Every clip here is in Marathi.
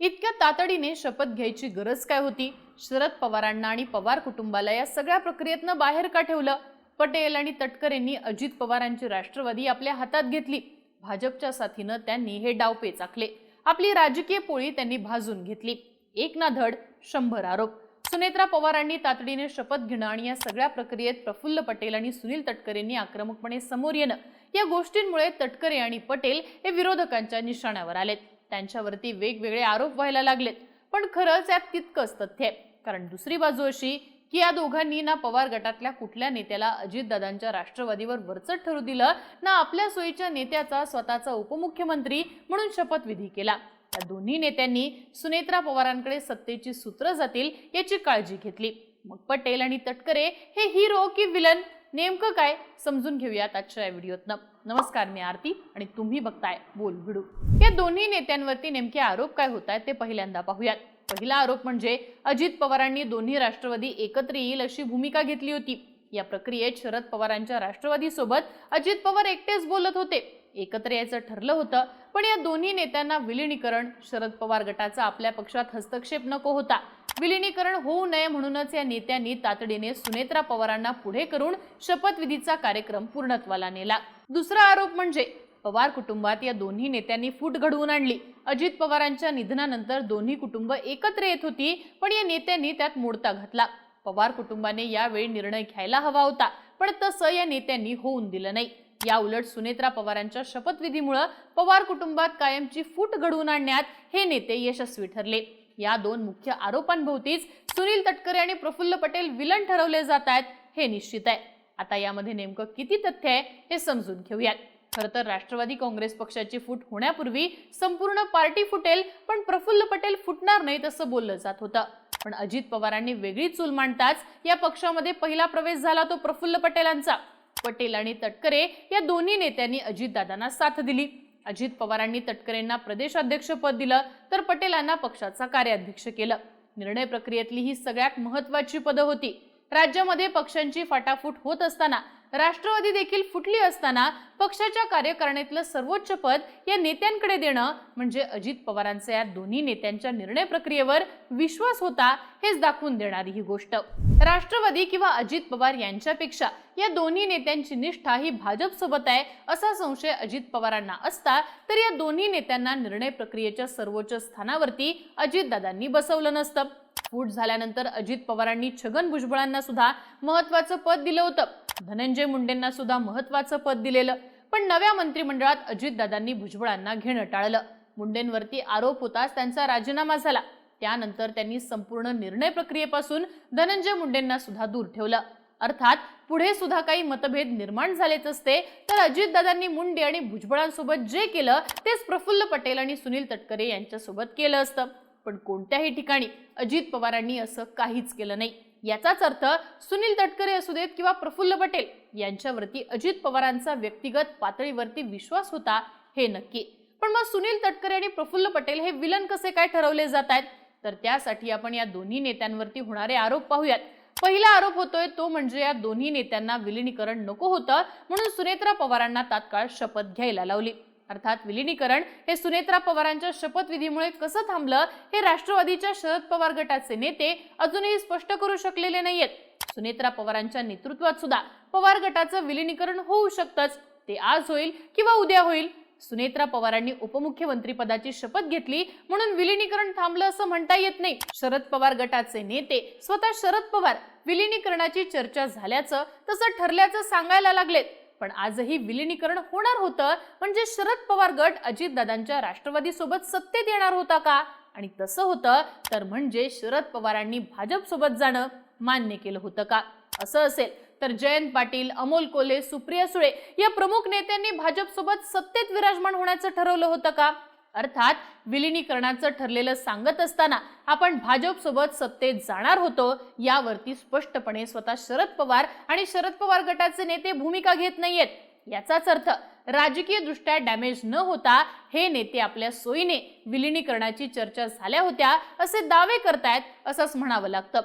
इतक्या तातडीने शपथ घ्यायची गरज काय होती? शरद पवारांना आणि पवार कुटुंबाला या सगळ्या प्रक्रियेतनं बाहेर का ठेवलं? पटेल आणि तटकरेंनी अजित पवारांची राष्ट्रवादी आपल्या हातात घेतली. भाजपच्या साथीनं त्यांनी हे डावपेच आखले आपली राजकीय पोळी त्यांनी भाजून घेतली. एक ना धड शंभर आरोप. सुनेत्रा पवारांनी तातडीने शपथ घेणं आणि या सगळ्या प्रक्रियेत प्रफुल्ल पटेल आणि सुनील तटकरेंनी आक्रमकपणे समोर येणं. या गोष्टींमुळे तटकरे आणि पटेल हे विरोधकांच्या निशाण्यावर आलेत. त्यांच्यावरती वेगवेगळे आरोप व्हायला लागलेत. पण खरंच यात तितकंच तथ्य आहे. कारण दुसरी बाजू अशी की या दोघांनी ना पवार गटातल्या कुठल्या नेत्याला अजितदादांच्या राष्ट्रवादीवर वरचट ठरू दिलं ना आपल्या सोयीच्या नेत्याचा स्वतःचा उपमुख्यमंत्री म्हणून शपथविधी केला. या दोन्ही नेत्यांनी सुनेत्रा पवारांकडे सत्तेची सूत्र जातील याची काळजी घेतली. मग पटेल आणि तटकरे हे हिरो की विलन नेमकं काय? समजून घेऊयात आजच्या या व्हिडिओतनं. नमस्कार मी आरती आणि तुम्ही बघताय बोल भिडू या दोन्ही नेत्यांवरती नेमके आरोप काय होत आहेत ते पहिल्यांदा पाहूयात. पहिला आरोप म्हणजे अजित पवारांनी दोन्ही राष्ट्रवादी एकत्र येईल अशी भूमिका घेतली होती. या प्रक्रियेत शरद पवारांच्या राष्ट्रवादीसोबत अजित पवार एकटेच बोलत होते. एकत्र यायचं ठरलं होतं पण या दोन्ही नेत्यांना विलिनीकरण शरद पवार गटाचा आपल्या पक्षात हस्तक्षेप नको होता. विलिनीकरण होऊ नये म्हणूनच या नेत्यांनी तातडीने सुनेत्रा पवारांना पुढे करून शपथविधीचा कार्यक्रम पूर्णत्वाला नेला. दुसरा आरोप म्हणजे पवार कुटुंबात या दोन्ही नेत्यांनी फूट घडवून आणली. अजित पवारांच्या निधनानंतर दोन्ही कुटुंब एकत्र येत होती पण या नेत्यांनी त्यात मोडता घातला. पवार कुटुंबाने यावेळी निर्णय घ्यायला हवा होता पण तसं या नेत्यांनी होऊन दिलं नाही. या उलट सुनेत्रा पवारांच्या शपथविधीमुळं पवार कुटुंबात कायमची फूट घडवून आणण्यात हे नेते यशस्वी ठरले. या दोन मुख्य आरोपांभोवतीच सुनील तटकरे आणि प्रफुल्ल पटेल विलन ठरवले जात आहेत हे निश्चित आहे. आता यामध्ये नेमकं किती तथ्य आहे हे समजून घेऊयात. खरं तर राष्ट्रवादी काँग्रेस पक्षाची फूट होण्यापूर्वी संपूर्ण पार्टी फुटेल पण प्रफुल्ल पटेल फुटणार नाहीत असं बोललं जात होतं. पण अजित पवारांनी वेगळी चूल मांडताच या पक्षामध्ये पहिला प्रवेश झाला तो प्रफुल्ल पटेलांचा. पटेल आणि तटकरे या दोन्ही नेत्यांनी अजितदादांना साथ दिली. अजित पवारांनी तटकरेंना प्रदेशाध्यक्षपद दिलं तर पटेलांना पक्षाचा कार्याध्यक्ष केलं. निर्णय प्रक्रियेतली ही सगळ्यात महत्वाची पदं होती. राज्यामध्ये पक्षांची फाटाफूट होत असताना राष्ट्रवादी देखील फुटली असताना पक्षाच्या कार्यकारणीतलं सर्वोच्च पद या नेत्यांकडे देणं म्हणजे अजित पवारांचा या दोन्ही नेत्यांच्या निर्णय प्रक्रियेवर विश्वास होता हेच दाखवून देणारी ही गोष्ट. राष्ट्रवादी किंवा अजित पवार यांच्यापेक्षा या दोन्ही नेत्यांची निष्ठा ही भाजप सोबत आहे असा संशय अजित पवारांना असता तर या दोन्ही नेत्यांना निर्णय प्रक्रियेच्या सर्वोच्च स्थानावरती अजितदादांनी बसवलं नसतं. फूट झाल्यानंतर अजित पवारांनी छगन भुजबळांना सुद्धा महत्वाचं पद दिलं होतं. धनंजय मुंडेंना सुद्धा महत्वाचं पद दिलेलं पण नव्या मंत्रिमंडळात अजितदादांनी भुजबळांना घेणं टाळलं. मुंडेंवरती आरोप होताच त्यांचा राजीनामा झाला. त्यानंतर त्यांनी संपूर्ण निर्णय प्रक्रियेपासून धनंजय मुंडेंना सुद्धा दूर ठेवलं. अर्थात पुढे सुद्धा काही मतभेद निर्माण झालेच असते तर अजितदादांनी मुंडे आणि भुजबळांसोबत जे केलं तेच प्रफुल्ल पटेल आणि सुनील तटकरे यांच्यासोबत केलं असतं. पण कोणत्याही ठिकाणी अजित पवारांनी असं काहीच केलं नाही. याचाच अर्थ सुनील तटकरे असू देत किंवा प्रफुल्ल पटेल यांच्यावरती अजित पवारांचा व्यक्तिगत पातळीवरती विश्वास होता हे नक्की. पण मग सुनील तटकरे आणि प्रफुल्ल पटेल हे विलन कसे काय ठरवले जात आहेत? तर त्यासाठी आपण या दोन्ही नेत्यांवरती होणारे आरोप पाहूयात. पहिला आरोप होतोय तो म्हणजे या दोन्ही नेत्यांना विलिनीकरण नको होतं म्हणून सुनेत्रा पवारांना तात्काळ शपथ घ्यायला लावली. अर्थात विलिनीकरण हे सुनेत्रा पवारांच्या शपथविधीमुळे कसं थांबलं हे राष्ट्रवादीच्या शरद पवार गटाचे नेते अजूनही स्पष्ट करू शकलेले नाहीयेत. सुनेत्रा पवारांच्या नेतृत्वात सुद्धा पवार गटाचं विलिनीकरण होऊ शकतंच. ते आज होईल किंवा उद्या होईल? सुनेत्रा पवारांनी उपमुख्यमंत्री पदाची शपथ घेतली म्हणून विलिनीकरण थांबलं असं म्हणता येत नाही. शरद पवार गटाचे नेते स्वतः शरद पवार विलिनीकरणाची चर्चा झाल्याचं तसं ठरल्याचं सांगायला लागलेत. पण आजही विलिनीकरण होणार होतं. म्हणजे शरद पवार गट अजितदादांच्या राष्ट्रवादीसोबत सत्तेत येणार होता का? आणि तसं होतं तर म्हणजे शरद पवारांनी भाजपसोबत जाणं मान्य केलं होतं का? असं असेल. तर जयंत पाटील अमोल कोल्हे सुप्रिया सुळे या प्रमुख नेत्यांनी भाजपसोबत सत्तेत विराजमान होण्याचं ठरवलं होतं का? अर्थात विलिनीकरणाचं ठरलेलं सांगत असताना आपण भाजपसोबत सत्तेत जाणार होतो यावरती स्पष्टपणे स्वतः शरद पवार आणि शरद पवार गटाचे नेते भूमिका घेत नाहीयेत. याचाच अर्थ राजकीय दृष्ट्या डॅमेज न होता हे नेते आपल्या सोयीने विलिनीकरणाची चर्चा झाल्या होत्या असे दावे करतायत असंच म्हणावं लागतं.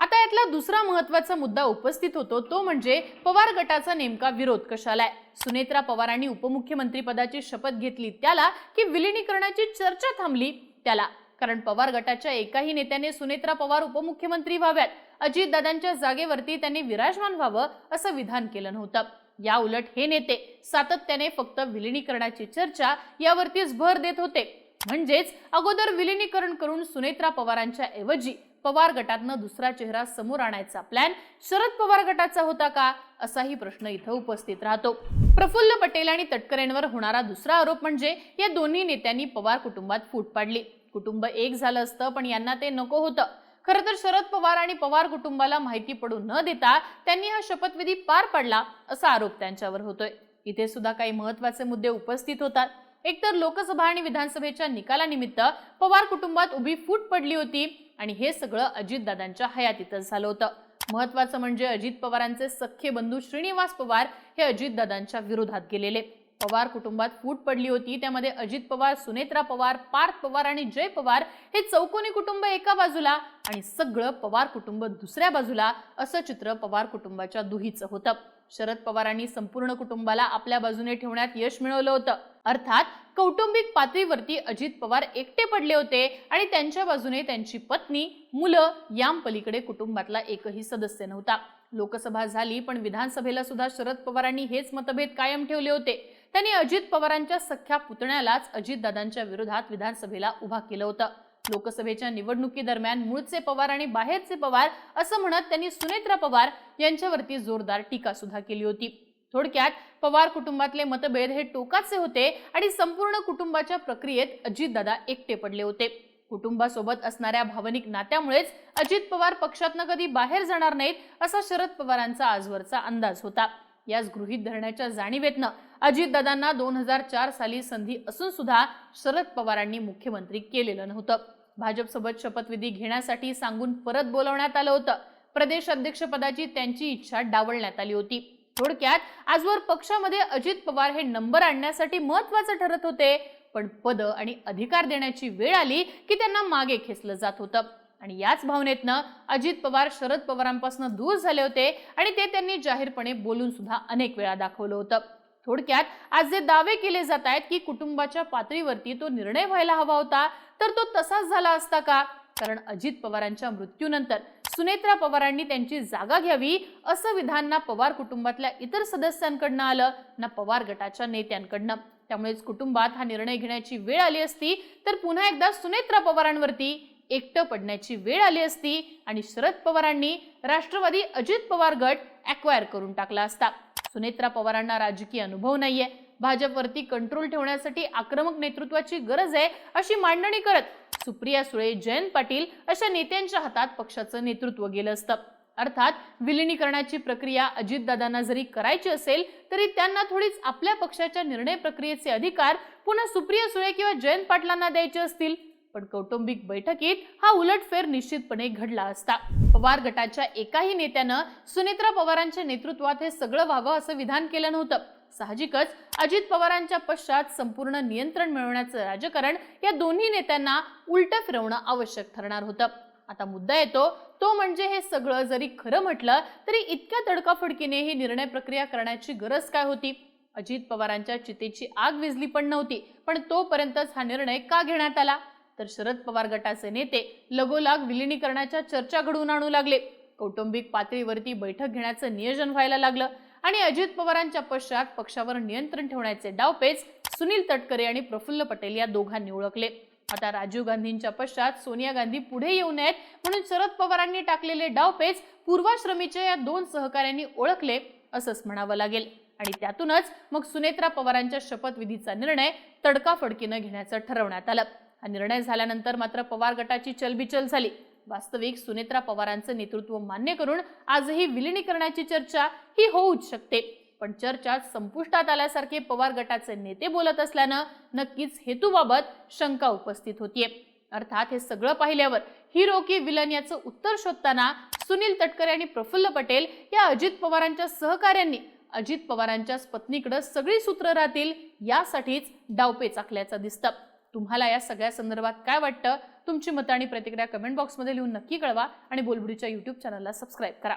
आता यातला दुसरा महत्त्वाचा मुद्दा उपस्थित होतो तो म्हणजे पवार गटाचा नेमका विरोध कशाला आहे? सुनेत्रा पवारांनी उपमुख्यमंत्री पदाची शपथ घेतली त्याला की विलिनीकरणाची चर्चा थांबली त्याला? कारण पवार गटाच्या एकाही नेत्याने सुनेत्रा पवार उपमुख्यमंत्री व्हाव्यात. अजितदादांच्या जागेवरती त्यांनी विराजमान व्हावं असं विधान केलं नव्हतं. या उलट हे नेते सातत्याने फक्त विलिनीकरणाची चर्चा यावरतीच भर देत होते. म्हणजेच अगोदर विलिनीकरण करून सुनेत्रा पवारांच्या ऐवजी पवार गटातनं दुसरा चेहरा समोर आणायचा प्लॅन शरद पवार गटाचा होता का? असाही प्रश्न इथं उपस्थित राहतो. प्रफुल्ल पटेल आणि तटकरेंवर होणारा दुसरा आरोप म्हणजे या दोन्ही नेत्यांनी पवार कुटुंबात फूट पाडली. कुटुंब एक झालं असतं पण यांना ते नको होतं. खरं तर शरद पवार आणि पवार कुटुंबाला माहिती पडू न देता त्यांनी हा शपथविधी पार पाडला असा आरोप त्यांच्यावर होतोय. इथे सुद्धा काही महत्त्वाचे मुद्दे उपस्थित होतात. एकतर लोकसभा आणि विधानसभेच्या निकालानिमित्त पवार कुटुंबात उभी फूट पडली होती आणि हे सगळं अजितदादांच्या हयातीतच झालं होतं. महत्वाचं म्हणजे अजित पवारांचे सख्खे बंधू श्रीनिवास पवार हे अजितदादांच्या विरोधात गेलेले. पवार कुटुंबात फूट पडली होती त्यामध्ये अजित पवार सुनेत्रा पवार पार्थ पवार आणि जय पवार हे चौकोनी कुटुंब एका बाजूला आणि सगळं पवार कुटुंब दुसऱ्या बाजूला असं चित्र पवार कुटुंबाच्या दुहीचं होतं. शरद पवारांनी संपूर्ण कुटुंबाला आपल्या बाजूने ठेवण्यात यश मिळवलं होतं. अर्थात कौटुंबिक पातळीवरती अजित पवार एकटे पडले होते आणि त्यांच्या बाजूने त्यांची पत्नी मुलं यांपलीकडे कुटुंबातला एकही सदस्य नव्हता. लोकसभा झाली पण विधानसभेला सुद्धा शरद पवारांनी हेच मतभेद कायम ठेवले होते. त्यांनी अजित पवारांच्या सख्या पुतण्यालाच अजितदादांच्या विरोधात विधानसभेला उभा केलं होतं. लोकसभेच्या निवडणुकीदरम्यान मूळचे पवार आणि बाहेरचे पवार असं म्हणत त्यांनी सुनेत्रा पवार यांच्यावरती जोरदार टीका सुद्धा केली होती. थोडक्यात पवार कुटुंबातले मतभेद हे टोकाचे होते आणि संपूर्ण कुटुंबाच्या प्रक्रियेत अजितदादा एकटे पडले होते. कुटुंबासोबत असणाऱ्या भावनिक नात्यामुळेच अजित पवार पक्षातनं कधी बाहेर जाणार नाहीत असा शरद पवारांचा आजवरचा अंदाज होता. याच गृहीत धरण्याच्या जाणीवेतनं अजितदादांना दोन हजार चार साली संधी असून सुद्धा शरद पवारांनी मुख्यमंत्री केलेलं नव्हतं. भाजपसोबत शपथविधी घेण्यासाठी सांगून परत बोलवण्यात आलं होतं. प्रदेश अध्यक्षपदाची त्यांची इच्छा डावलण्यात आली होती. थोडक्यात आजवर पक्षामध्ये अजित पवार हे नंबर आणण्यासाठी महत्वाचं ठरत होते. पण पद आणि अधिकार देण्याची वेळ आली की त्यांना मागे खेचलं जात होतं. आणि याच भावनेतनं अजित पवार शरद पवारांपासून दूर झाले होते आणि ते त्यांनी जाहीरपणे बोलून सुद्धा अनेक वेळा दाखवलं होतं. थोडक्यात आज जे दावे केले जात आहेत की कुटुंबाच्या पातळीवरती तो निर्णय व्हायला हवा होता तर तो तसाच झाला असता का? कारण अजित पवारांच्या मृत्यूनंतर सुनेत्रा पवारांनी त्यांची जागा घ्यावी असं विधान ना पवार कुटुंबातल्या इतर सदस्यांकडनं आलं ना पवार गटाच्या नेत्यांकडनं. त्यामुळेच कुटुंबात हा निर्णय घेण्याची वेळ आली असती तर पुन्हा एकदा सुनेत्रा पवारांवरती एकटं पडण्याची वेळ आली असती आणि शरद पवारांनी राष्ट्रवादी अजित पवार गट अक्वायर करून टाकला असता. सुनेत्रा पवारांना राजकीय अनुभव नाहीये. भाजपवरती कंट्रोल ठेवण्यासाठी आक्रमक नेतृत्वाची गरज आहे अशी मांडणी करत सुप्रिया सुळे जयंत पाटील अशा नेत्यांच्या हातात पक्षाचं नेतृत्व गेलं असतं. अर्थात विलिनीकरणाची प्रक्रिया अजितदादांना जरी करायची असेल तरी त्यांना थोडीच आपल्या पक्षाच्या निर्णय प्रक्रियेचे अधिकार पुन्हा सुप्रिया सुळे किंवा जयंत पाटलांना द्यायचे असतील. पण कौटुंबिक बैठकीत हा उलटफेर निश्चितपणे घडला असता. पवार गटाच्या एकाही नेत्यानं सुनेत्रा पवारांच्या नेतृत्वात हे सगळं व्हावं असं विधान केलं नव्हतं. साहजिकच अजित पवारांच्या पश्चात संपूर्ण नियंत्रण मिळवण्याचं राजकारण या दोन्ही नेत्यांना उलट फिरवणं आवश्यक ठरणार होतं. आता मुद्दा येतो तो म्हणजे हे सगळं जरी खरं म्हटलं तरी इतक्या तडकाफडकीने ही निर्णय प्रक्रिया करण्याची गरज काय होती? अजित पवारांच्या चितेची आग विजली पण नव्हती पण तोपर्यंतच हा निर्णय का घेण्यात आला? तर शरद पवार गटाचे नेते लगोलाग विलिनीकरणाच्या चर्चा घडवून आणू लागले. कौटुंबिक पातळीवरती बैठक घेण्याचं नियोजन व्हायला लागलं आणि अजित पवारांच्या पश्चात पक्षावर नियंत्रण ठेवण्याचे डावपेच सुनील तटकरे आणि प्रफुल्ल पटेल या दोघांनी ओळखले. आता राजीव गांधींच्या पश्चात सोनिया गांधी पुढे येऊ नयेत म्हणून शरद पवारांनी टाकलेले डावपेच पूर्वाश्रमीच्या या दोन सहकाऱ्यांनी ओळखले असंच म्हणावं लागेल. आणि त्यातूनच मग सुनेत्रा पवारांच्या शपथविधीचा निर्णय तडकाफडकीनं घेण्याचं ठरवण्यात आलं. हा निर्णय झाल्यानंतर मात्र पवार गटाची चलबिचल झाली. वास्तविक सुनेत्रा पवारांचं नेतृत्व मान्य करून आजही विलिनीकरणाची चर्चा ही होऊच शकते. पण चर्चा संपुष्टात आल्यासारखे पवार गटाचे नेते बोलत असल्यानं नक्कीच हेतूबाबत शंका उपस्थित होतीये. अर्थात हे सगळं पाहिल्यावर हिरो की विलन याचं उत्तर शोधताना सुनील तटकरे आणि प्रफुल्ल पटेल या अजित पवारांच्या सहकाऱ्यांनी अजित पवारांच्याच पत्नीकडे सगळी सूत्र राहतील यासाठीच डावपेच आखल्याचं दिसतं. तुम्हाला या सगळ्या संदर्भात काय वाटतं? तुमची मतं आणि प्रतिक्रिया कमेंट बॉक्समध्ये लिहून नक्की कळवा आणि बोलबुडीच्या यूट्यूब चॅनलला सबस्क्राईब करा.